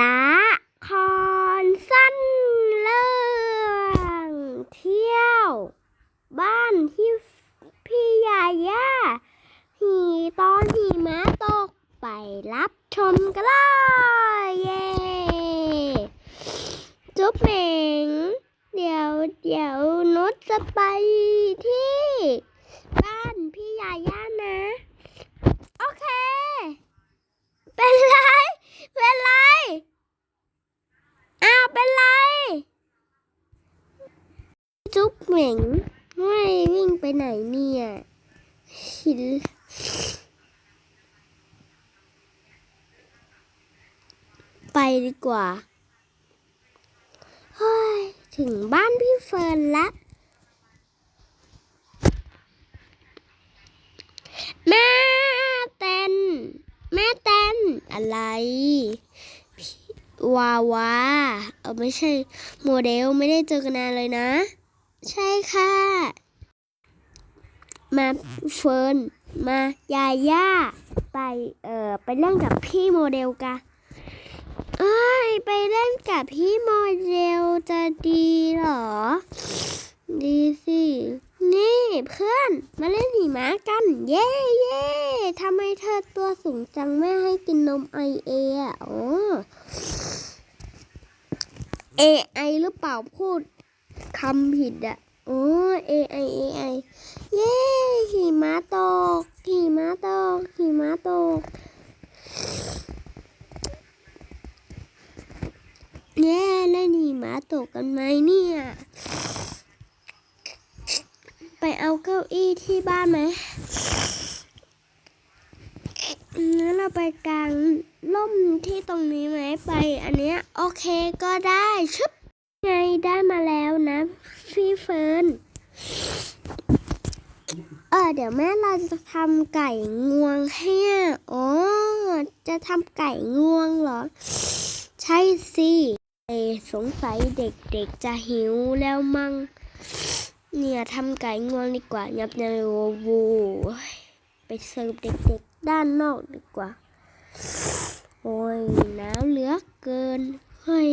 ละครสั้นเรื่องเที่ยว บ้านที่พี่ยาย่าหีตอนหิมะตกไปรับชมกันเลยเย้จุ๊บเหม่งเดี๋ยวเดี๋ยวนุชจะไปที่ บ้านพี่ยาย่านะ โอเค เป็นไร เป็นไร อ้าว เป็นไรจุ๊บเหม่งไม่วิ่งไปไหนเนี่ยหินไปดีกว่า เฮ้ย ถึงบ้านพี่เฟิร์นและแม่เต้น แม่เต้น อะไร วาวาเออไม่ใช่ โมเดลไม่ได้เจอกันนานเลยนะ ใช่ค่ะ มาเฟิร์นมายาย่าไปเออไปเล่นกับพี่โมเดลกะเอ้ยไปเล่นกับพี่โมเดลจะดีเหรอ ดีสิ นี่เพื่อน มาเล่นหิมะกัน เย้เย้ทำไมเธอตัวสูงจังแม่ให้กินนมไอเออะอ๋อ AI หรือเปล่าพูดคำผิดอะโอ้ AI AI เอไอเย้หิมะตกหิมะตกหิมะตกเย้เล่นหิมะตกกันไหมเนี่ย ไปเอาเก้าอี้ที่บ้านไหมงั้นเราไปกลางร่มที่ตรงนี้ไหมไป อันเนี้ยโอเคก็ได้ชึบไงได้มาแล้วนะพี่เฟิร์นเออเดี๋ยวแม่เราจะทำไก่งวงให้อะอ๋อจะทำไก่งวงเหรอ ใช่สิเอสงสัยเด็กๆจะหิวแล้วมั้ง เนี่ยทำไก่งวงดีกว่ายับยันโวโวไปเสิร์ฟเด็กๆด้านนอกดีกว่า โอ้ยหนาวเหลือเกินเฮ้ย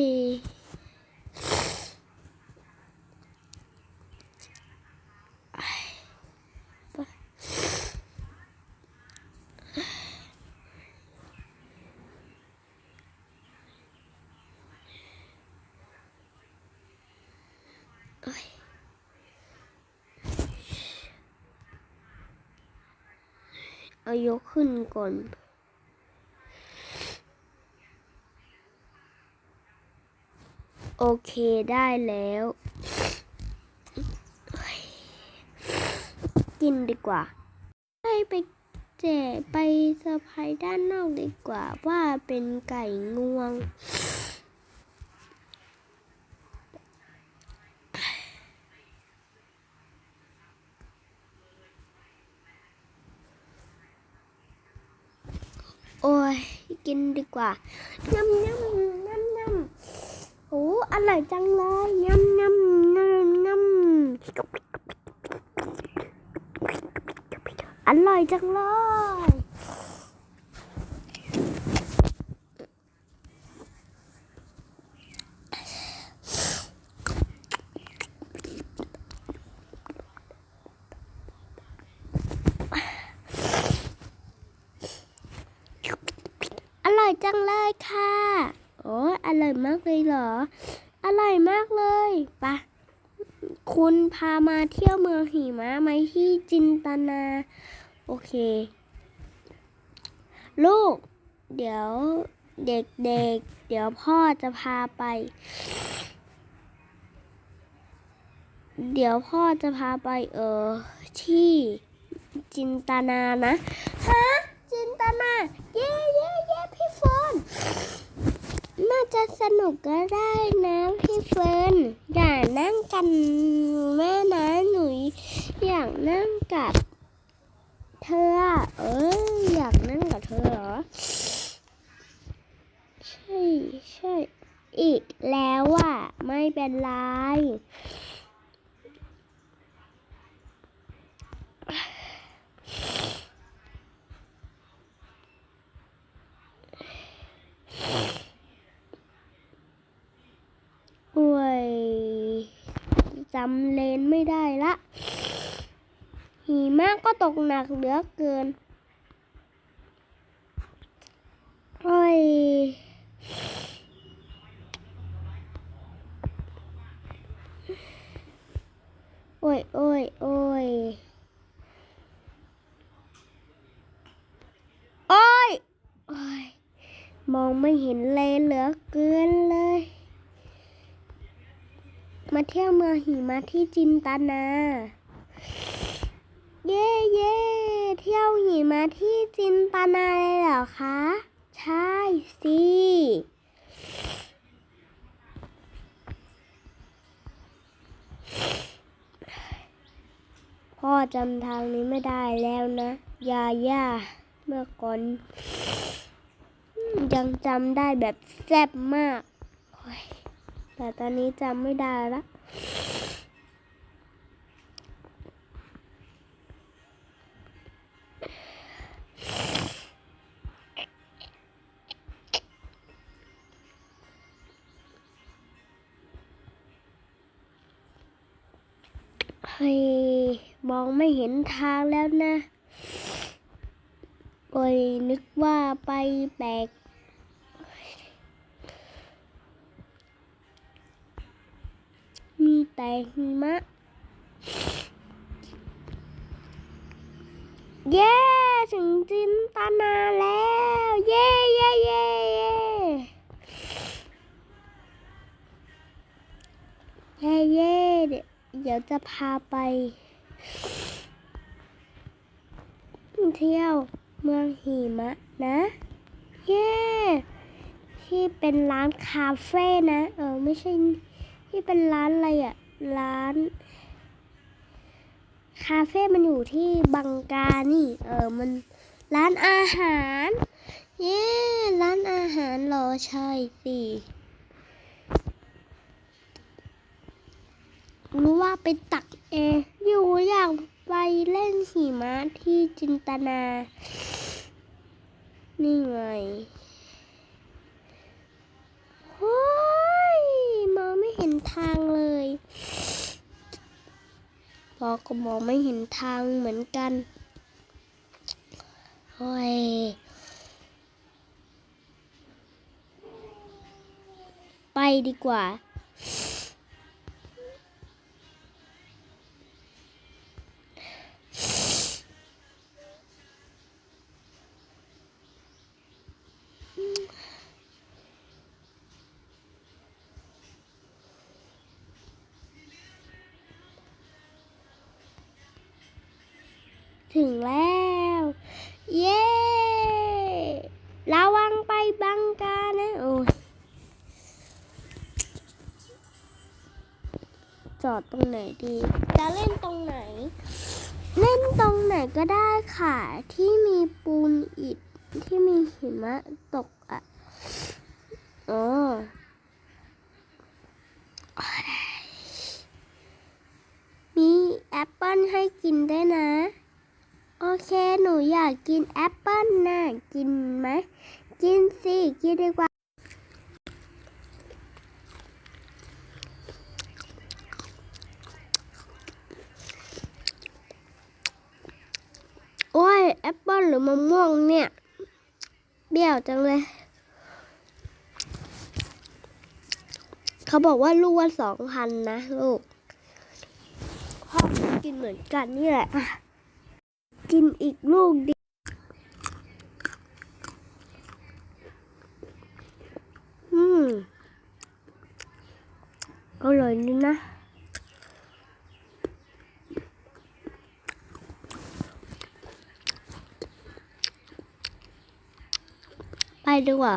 เอายกขึ้นก่อน โอเคได้แล้ว กินดีกว่าให้ไปแจไปเซอร์ไพรส์ด้านนอกดีกว่าว่าเป็นไก่งวง โอ้ยกินดีกว่าน้ำน้ำน้ำน้ำโอ้อร่อยจังเลยน้ำน้ำน้ำน้ำอร่อยจังเลย งเลยค่ะ โอ้ยอร่อยมากเลยเหรอ อร่อยมากเลยปะคุณพามาเที่ยวเมืองหิมะไหมที่จินตนา โอเค ลูก เดี๋ยวเด็กๆเดี๋ยวพ่อจะพาไป เดี๋ยวพ่อจะพาไปเออที่จินตนานะ ฮะ จินตนา เย้เย้เย้พี่เฟิร์น น่า จะสนุกก็ได้นะพี่เฟิร์นอย่านั่งกันแม่นะหนูอยากนั่งกับเธอ เอออยากนั่งกับเธอเหรอ ใช่ใช่อีกแล้วอะ ไม่เป็นไร มำเลนไม่ได้ละ หิมะก็ตกหนักเหลือเกินโอ้ยโอ้ยโอ้ยโอ้ยโอ้ย มองไม่เห็นเลยเหลือเกินเลย มาเที่ยวเมืองหิมะที่จินตนา เย่เย่เที่ยวหิมะที่จินตนาเลยเหรอคะ ใช่สิพ่อจำทางนี้ไม่ได้แล้วนะ ยาย่าเมื่อก่อน ยังจำได้แบบแซ่บมาก แต่ตอนนี้จำไม่ได้ละเฮ้ยมองไม่เห็นทางแล้วนะ โอ้ยนึกว่าไปแปลก แต่หิมะ เย้ ถึงจินตนาแล้ว เย้เย้เย้เย้เย้เย้เดี๋ยวเดี๋ยวจะพาไป เที่ยวเมืองหิมะนะ เย้ ที่เป็นร้านคาเฟ่นะ เออ ไม่ใช่ ที่เป็นร้านอะไรอะร้าน คาเฟ่ มันอยู่ที่บังกานี่ เออ มันร้านอาหาร เย้ร้านอาหารเหรอใช่สิรู้ว่าไปตักเองอยู่อยากไปเล่นหิมะที่จินตนา นี่ไงโอ้ยมองไม่เห็น ทางเลยพอก็มองไม่เห็นทางเหมือนกันโอ้ยไปดีกว่า ถึงแล้ว เย้ระวังไปบังกานะ โอ้ยจอดตรงไหนดี จะเล่นตรงไหน เล่นตรงไหนก็ได้ค่ะ ที่มีปูนอิฐที่มีหิมะตกอะอ๋อมีแอปเปิ้ลให้กินได้นะ โอเค หนูอยากกินแอปเปิ้ลนะกินไหม กินสิ กินดีกว่า โอ้ย แอปเปิ้ลหรือมะม่วงเนี่ย เบี้ยวจังเลย เขาบอกว่าลูกว่าสองพันนะ ลูกพ่อกินเหมือนกันนี่แหละ กินอีกลูกดิอืมอร่อยดีนะไปดีกว่า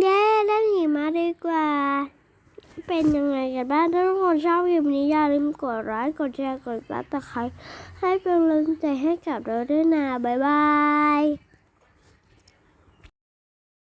เย้เล่นหิมะดีกว่า เป็นยังไงกันบ้างถ้าทุกคนชอบคลิปนี้อย่าลืมกดไลค์กดแชร์กดซับสไครต์ให้เป็นกำลังใจให้กับเราด้วยนะบ๊ายบาย